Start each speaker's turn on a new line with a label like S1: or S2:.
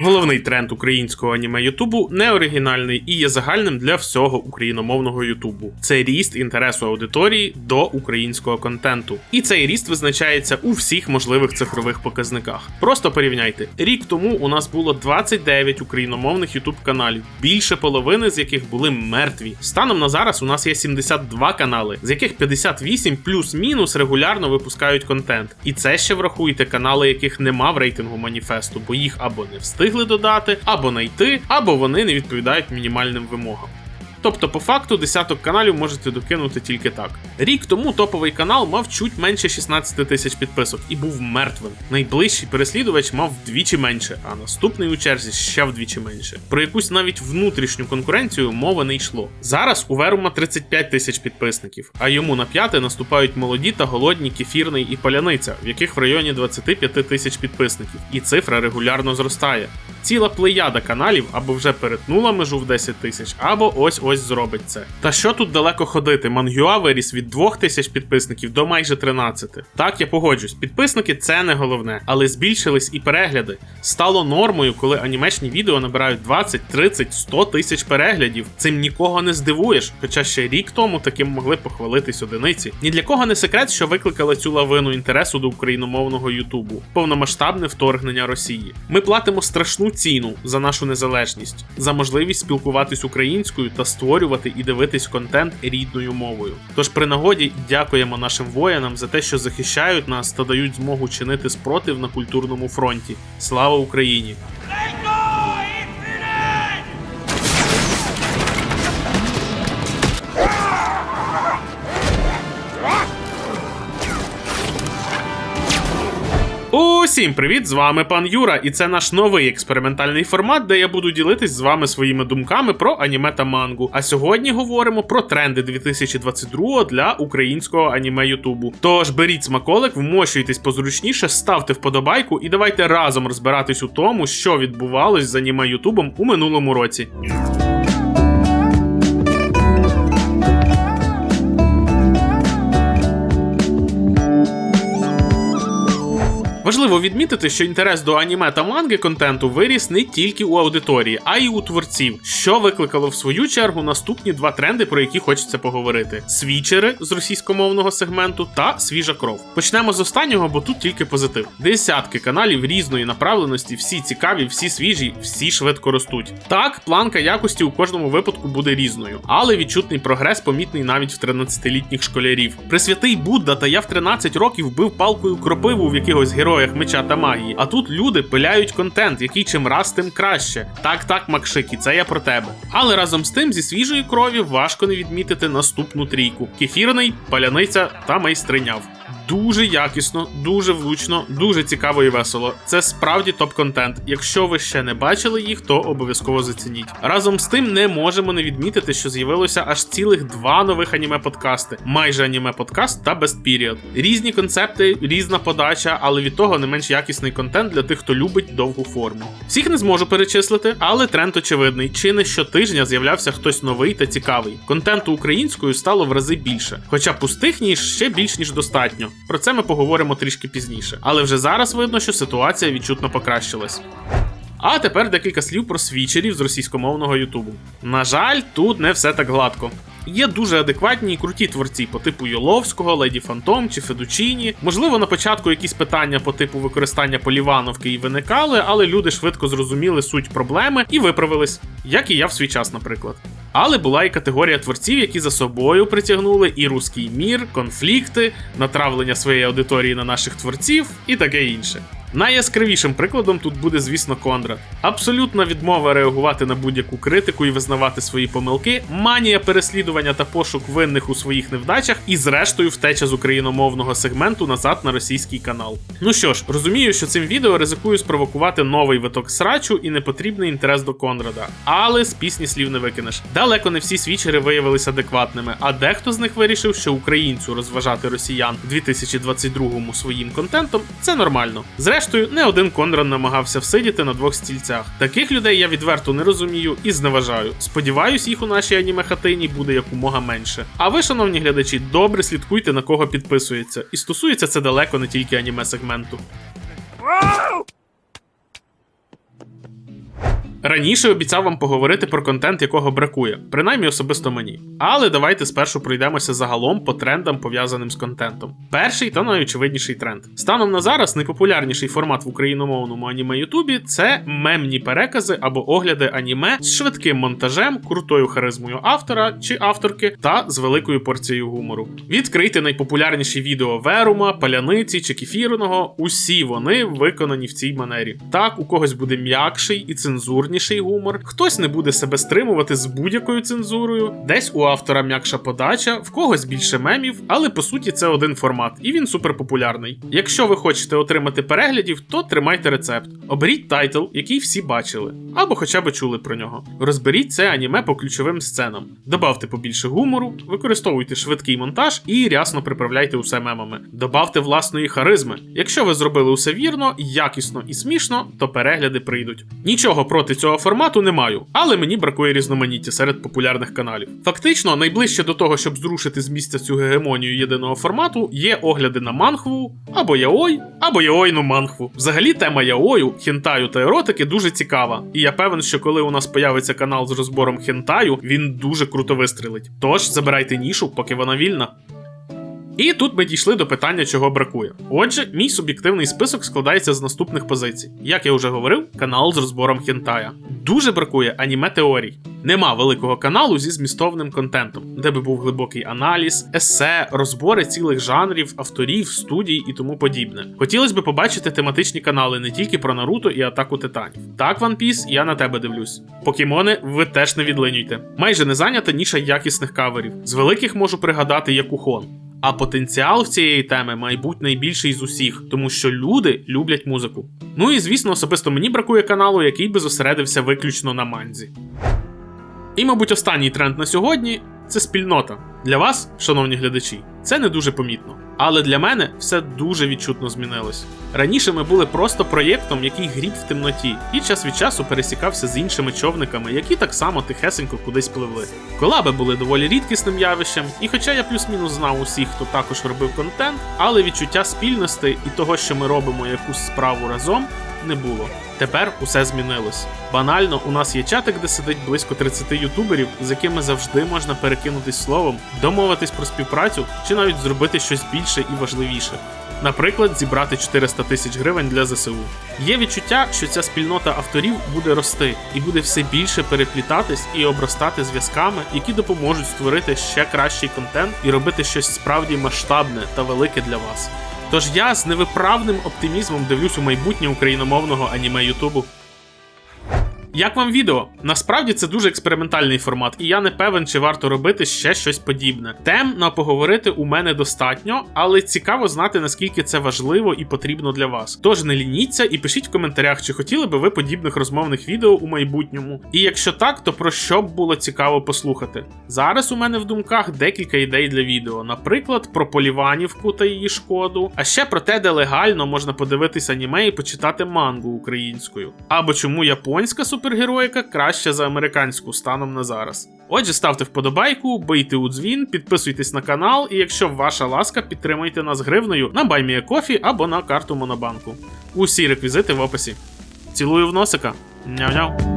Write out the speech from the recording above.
S1: Головний тренд українського аніме Ютубу не оригінальний і є загальним для всього україномовного Ютубу. Це ріст інтересу аудиторії до українського контенту. І цей ріст визначається у всіх можливих цифрових показниках. Просто порівняйте: рік тому у нас було 29 україномовних Ютуб каналів, більше половини з яких були мертві. Станом на зараз у нас є 72 канали, з яких 58 плюс-мінус регулярно випускають контент. І це ще врахуйте канали, яких нема в рейтингу маніфесту, бо їх або не встигли додати, або знайти, або вони не відповідають мінімальним вимогам. Тобто, по факту, десяток каналів можете докинути тільки так. Рік тому топовий канал мав чуть менше 16 тисяч підписок і був мертвим. Найближчий переслідувач мав вдвічі менше, а наступний у черзі ще вдвічі менше. Про якусь навіть внутрішню конкуренцію мови не йшло. Зараз у Верума 35 тисяч підписників, а йому на п'яте наступають молоді та голодні кефірний і паляниця, в яких в районі 25 тисяч підписників, і цифра регулярно зростає. Ціла плеяда каналів або вже перетнула межу в 10 тисяч, або ось ось зробить це. Та що тут далеко ходити? Мангюа виріс від 2 тисяч підписників до майже 13. Так, я погоджусь, підписники це не головне, але збільшились і перегляди. Стало нормою, коли анімешні відео набирають 20, 30, 100 тисяч переглядів. Цим нікого не здивуєш, хоча ще рік тому таким могли похвалитись одиниці. Ні для кого не секрет, що викликала цю лавину інтересу до україномовного Ютубу, повномасштабне вторгнення Росії. Ми платимо страшну ціну за нашу незалежність, за можливість спілкуватись українською та створювати і дивитись контент рідною мовою. Тож при нагоді дякуємо нашим воїнам за те, що захищають нас та дають змогу чинити спротив на культурному фронті. Слава Україні! Усім привіт! З вами пан Юра, і це наш новий експериментальний формат, де я буду ділитись з вами своїми думками про аніме та мангу. А сьогодні говоримо про тренди 2022 для українського аніме Ютубу. Тож беріть смаколик, вмощуйтесь позручніше, ставте вподобайку і давайте разом розбиратись у тому, що відбувалось з аніме Ютубом у минулому році. Важливо відмітити, що інтерес до аніме та манги контенту виріс не тільки у аудиторії, а й у творців, що викликало в свою чергу наступні два тренди, про які хочеться поговорити: свічери з російськомовного сегменту та свіжа кров. Почнемо з останнього, бо тут тільки позитив. Десятки каналів різної направленості, всі цікаві, всі свіжі, всі швидко ростуть. Так, планка якості у кожному випадку буде різною, але відчутний прогрес помітний навіть в 13-літніх школярів. Присвятий Будда та я в 13 років бив палкою кропиву в якихось героях меча та магії. А тут люди пиляють контент, який чим раз тим краще. Так, так, Макшики, це я про тебе. Але разом з тим, зі свіжої крові важко не відмітити наступну трійку: кефірний, паляниця та майстриняв. Дуже якісно, дуже влучно, дуже цікаво і весело. Це справді топ-контент. Якщо ви ще не бачили їх, то обов'язково зацініть. Разом з тим не можемо не відмітити, що з'явилося аж цілих два нових аніме-подкасти: майже аніме-подкаст та Best Period. Різні концепти, різна подача, але від того не менш якісний контент для тих, хто любить довгу форму. Всіх не зможу перечислити, але тренд очевидний. Чи не щотижня з'являвся хтось новий та цікавий. Контенту українською стало в рази більше, хоча пустих ніж ще більш ніж достатньо. Про це ми поговоримо трішки пізніше. Але вже зараз видно, що ситуація відчутно покращилась. А тепер декілька слів про свічерів з російськомовного Ютубу. На жаль, тут не все так гладко. Є дуже адекватні і круті творці по типу Йоловського, Леді Фантом чи Федучіні. Можливо, на початку якісь питання по типу використання полівановки і виникали, але люди швидко зрозуміли суть проблеми і виправились, як і я в свій час, наприклад. Але була і категорія творців, які за собою притягнули і руський мір, конфлікти, натравлення своєї аудиторії на наших творців і таке інше. Найяскравішим прикладом тут буде, звісно, Кондрат. Абсолютна відмова реагувати на будь-яку критику і визнавати свої помилки, манія переслідування та пошук винних у своїх невдачах, і, зрештою, втеча з україномовного сегменту назад на російський канал. Ну що ж, розумію, що цим відео ризикую спровокувати новий виток срачу і непотрібний інтерес до Конрада, але з пісні слів не викинеш. Далеко не всі свічери виявилися адекватними, а дехто з них вирішив, що українцю розважати росіян у 2022-му своїм контентом це нормально. Зрештою. Зрештою, не один Конрад намагався всидіти на двох стільцях. Таких людей я відверто не розумію і зневажаю. Сподіваюсь, їх у нашій аніме хатині буде якомога менше. А ви, шановні глядачі, добре слідкуйте на кого підписується. І стосується це далеко не тільки аніме сегменту. Раніше обіцяв вам поговорити про контент, якого бракує, принаймні особисто мені. Але давайте спершу пройдемося загалом по трендам, пов'язаним з контентом. Перший та найочевидніший тренд. Станом на зараз найпопулярніший формат в україномовному аніме Ютубі це мемні перекази або огляди аніме з швидким монтажем, крутою харизмою автора чи авторки та з великою порцією гумору. Відкрийте найпопулярніші відео Верума, Паляниці чи Кефірного. Усі вони виконані в цій манері. Так, у когось буде м'якший і цензурніший гумор, хтось не буде себе стримувати з будь-якою цензурою, десь у автора м'якша подача, в когось більше мемів, але по суті це один формат, і він суперпопулярний. Якщо ви хочете отримати переглядів, то тримайте рецепт. Оберіть тайтл, який всі бачили, або хоча б чули про нього. Розберіть це аніме по ключовим сценам, добавте побільше гумору, використовуйте швидкий монтаж і рясно приправляйте усе мемами. Добавте власної харизми. Якщо ви зробили усе вірно, якісно і смішно, то перегляди прийдуть. Нічого проти цього формату не маю, але мені бракує різноманіття серед популярних каналів. Фактично, найближче до того, щоб зрушити з місця цю гегемонію єдиного формату, є огляди на манхву, або яой, або яойну манхву. Взагалі, тема яою, хентаю та еротики дуже цікава. І я певен, що коли у нас появиться канал з розбором хентаю, він дуже круто вистрілить. Тож забирайте нішу, поки вона вільна. І тут ми дійшли до питання, чого бракує. Отже, мій суб'єктивний список складається з наступних позицій. Як я вже говорив, канал з розбором хентая. Дуже бракує аніме теорій. Нема великого каналу зі змістовним контентом, де би був глибокий аналіз, есе, розбори цілих жанрів, авторів, студій і тому подібне. Хотілося б побачити тематичні канали не тільки про Наруто і атаку титанів. Так, One Piece, я на тебе дивлюсь. Покемони, ви теж не відлинюйте. Майже не зайнята ніша якісних каверів. З великих можу пригадати Якухон. А потенціал цієї теми має найбільший з усіх, тому що люди люблять музику. Ну і звісно, особисто мені бракує каналу, який би зосередився виключно на манзі. І, мабуть, останній тренд на сьогодні це спільнота. Для вас, шановні глядачі, це не дуже помітно. Але для мене все дуже відчутно змінилось. Раніше ми були просто проєктом, який гріб в темноті, і час від часу пересікався з іншими човниками, які так само тихесенько кудись пливли. Колаби були доволі рідкісним явищем, і хоча я плюс-мінус знав усіх, хто також робив контент, але відчуття спільності і того, що ми робимо якусь справу разом, не було. Тепер усе змінилось. Банально, у нас є чатик, де сидить близько 30 ютуберів, з якими завжди можна перекинутись словом, домовитись про співпрацю чи навіть зробити щось більше і важливіше. Наприклад, зібрати 400 тисяч гривень для ЗСУ. Є відчуття, що ця спільнота авторів буде рости і буде все більше переплітатись і обростати зв'язками, які допоможуть створити ще кращий контент і робити щось справді масштабне та велике для вас. Тож я з невиправним оптимізмом дивлюсь у майбутнє україномовного аніме Ютубу. Як вам відео? Насправді це дуже експериментальний формат, і я не певен, чи варто робити ще щось подібне. Тем на поговорити у мене достатньо, але цікаво знати, наскільки це важливо і потрібно для вас. Тож не лініться і пишіть в коментарях, чи хотіли би ви подібних розмовних відео у майбутньому. І якщо так, то про що б було цікаво послухати. Зараз у мене в думках декілька ідей для відео, наприклад, про поліванівку та її шкоду, а ще про те, де легально можна подивитись аніме і почитати мангу українською, або чому японська супергероїка краща за американську станом на зараз. Отже, ставте вподобайку, бийте у дзвін, підписуйтесь на канал, і якщо ваша ласка, підтримайте нас гривною на BuyMeACoffee або на карту Монобанку. Усі реквізити в описі. Цілую в носика. Няу-няу.